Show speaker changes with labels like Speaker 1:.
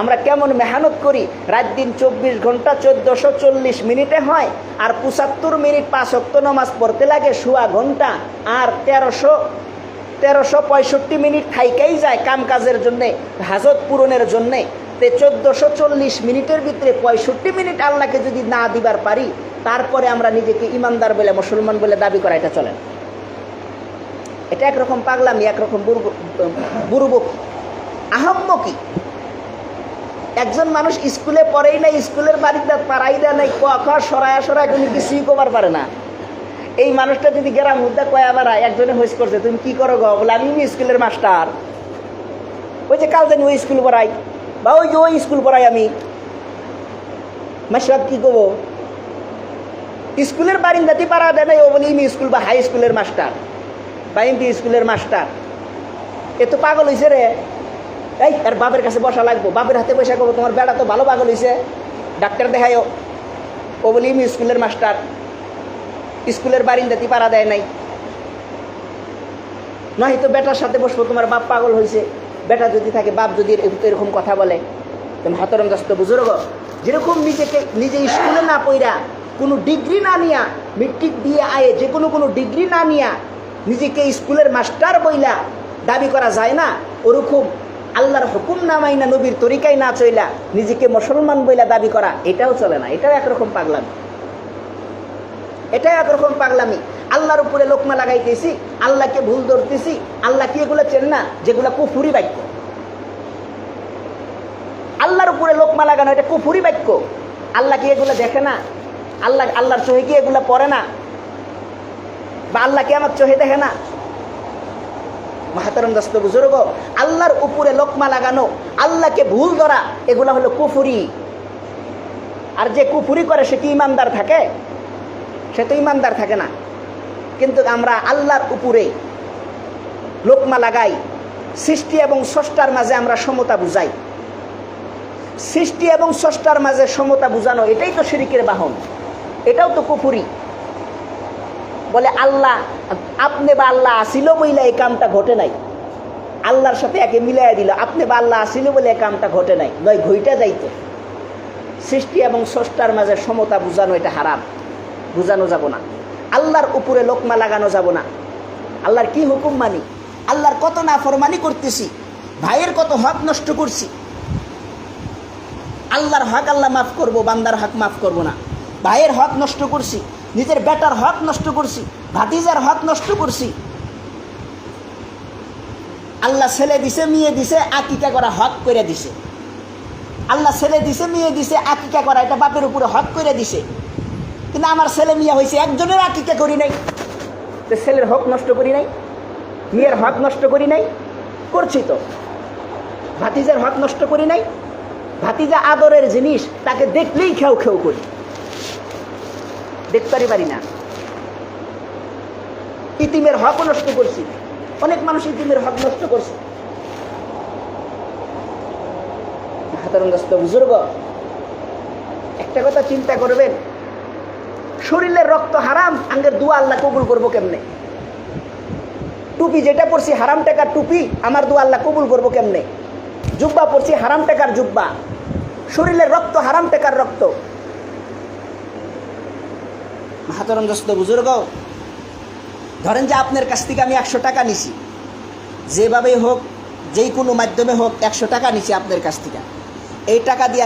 Speaker 1: আমরা কেমন মেহনত করি? রাত দিন চব্বিশ ঘণ্টা চোদ্দশো চল্লিশ মিনিটে হয় আর পঁচাত্তর মিনিট পাঁচ অক্ত নামাজ পড়তে লাগে সোয়া ঘণ্টা। আর তেরোশো তেরোশো পঁয়ষট্টি মিনিট থাইকাই যায় কাম কাজের জন্যে, হাজত পূরণের জন্যে। তে চোদ্দশো চল্লিশ মিনিটের ভিতরে পঁয়ষট্টি মিনিট আল্লাহকে যদি না দিবার পারি, তারপরে আমরা নিজেকে ইমানদার বলে, মুসলমান বলে দাবি করা, এটা চলে না। এটা একরকম পাগলামি, একরকম বুরুবক আহম্মকি। একজন মানুষ স্কুলে পড়েই নাই, স্কুলের বাড়িতে পাড়াই দেয় নাই, ক, খ, সরায়া সরায় তুমি কিছুই কবার পারে না। এই মানুষটা যদি গ্রাম মুদ্রা কয়া বেড়ায় একজনে হইস করছে, তুমি কি করো গো? বলে, আমি স্কুলের মাস্টার। ওই যে কাল জানি ওই স্কুল পড়াই, বা ওই যে ওই স্কুল পড়াই আমি। মাসিবাদ কি করব স্কুলের বারিন্দাতি পাড়া দেয় নাই, ও বলে ইমি স্কুল বা হাই স্কুলের মাস্টার, বা এমপি স্কুলের মাস্টার। এ তো পাগল হয়েছে রে। এই আর বাপের কাছে বসা লাগবো। বাপের হাতে পয়সা করব তোমার বেড়া তো ভালো পাগল হয়েছে ডাক্তার দেখায়ও ও বলি, ইমি স্কুলের মাস্টার। স্কুলের বারিন্দাতি পাড়া দেয় নাই। নয়তো বেটার সাথে বসবো, তোমার বাপ পাগল হয়েছে বেটা যদি থাকে, বাপ যদি এরকম- কথা বলে, তুমি হতরম দস্ত বুজুর্গ যেরকম নিজেকে, নিজে স্কুলে না পইরা কোনো ডিগ্রি না নিয়া, মেট্রিক দিয়ে আয়ে যে কোনো কোনো ডিগ্রি না নিয়া নিজেকে স্কুলের মাস্টার বইলা দাবি করা যায় না, ওরকম আল্লাহর হুকুম না মাইনা নবীর তরিকায় না চইলা নিজেকে মুসলমান বইলা দাবি করা, এটাও চলে না। এটাও একরকম পাগলামি। এটাই একরকম পাগলামি। আল্লাহর উপরে লোকমা লাগাইতেছি, আল্লাহকে ভুল ধরতেছি, আল্লাহ কি এগুলো চেন না? যেগুলো কুফুরি বাক্য। আল্লাহর উপরে লোকমা লাগানো, এটা কুফুরি বাক্য। আল্লাহ কি এগুলো দেখে না? আল্লাহ, আল্লাহর চোহে কি এগুলো পড়ে না? বা আল্লাহ কি আমার চোহে দেখে না? মাহাতরম দস্ত বুজুর্গ, আল্লাহর উপরে লোকমা লাগানো, আল্লাহকে ভুল ধরা, এগুলো হলো কুফুরি। আর যে কুফুরি করে, সে কি ইমানদার থাকে? সে তো ইমানদার থাকে না। কিন্তু আমরা আল্লাহর উপরে লোকমা লাগাই, সৃষ্টি এবং স্রষ্টার মাঝে আমরা সমতা বুঝাই। সৃষ্টি এবং স্রষ্টার মাঝে সমতা বুঝানো, এটাই তো শিরিকের বাহন। এটাও তো কুফুরি। বলে, আল্লাহ, আপনি বা আল্লাহ আসিল বইলে এই কামটা ঘটে নাই। আল্লাহর সাথে একে মিলাই দিল, আপনি বা আল্লাহ আসিল বলে এই কামটা ঘটে নাই। নয় ঘইটা যাইতো। সৃষ্টি এবং স্রষ্টার মাঝে সমতা বুঝানো এটা হারাম, বুঝানো যাব না। আল্লাহর উপরে লোকমা লাগানো যাব না। আল্লাহর কি হুকুম মানি? আল্লাহর কত না ফরমানি করতেছি? ভাইয়ের কত হক নষ্ট করছি? আল্লাহর হক আল্লাহ মাফ করব, বান্দার হক মাফ করব না। ভাইয়ের হক নষ্ট করছি। নিজের বেটার হক নষ্ট করছি, ভাতিজার হক নষ্ট করছি। আল্লাহ ছেলে দিছে, মেয়ে দিছে, আকিকা করা হক করে দিছে। আল্লাহ ছেলে দিছে, মেয়ে দিছে, আকিকা করা, এটা বাপের উপরে হক করে দিছে। কিন্তু আমার ছেলে মেয়ে হয়েছে, একজনের আকিকা করি নাই। ছেলের হক নষ্ট করি নাই, মেয়ের হক নষ্ট করি নাই, করছি তো। ভাতিজার হক নষ্ট করি নাই, ভাতিজা আদরের জিনিস তাকে দেখলেই খেউ খেউ করি। দেখতে পারি না। ইতিমের হক নষ্ট করছি। অনেক মানুষ ইতিমের হক নষ্ট করছে। বুজুর্গ, একটা কথা চিন্তা করবেন, শরীরের রক্ত হারাম, আঙ্গের দোয়া আল্লাহ কবুল করব কেমনে? টুপি যেটা পড়ছি হারাম টাকার টুপি, আমার দোয়া আল্লাহ কবুল করব কেমনে? জুব্বা পড়ছি হারাম টাকার জুব্বা। শরীরের রক্ত হারাম টাকার রক্ত। মাহাতরম দোস্ত, বুজুর্গ। ধরেন যে আপনার কাছ থেকে আমি একশো টাকা নিছি। যেভাবেই হোক, যেই কোনো মাধ্যমে হোক, একশো টাকা নিছি আপনার কাছ থেকে। এই টাকা দিয়ে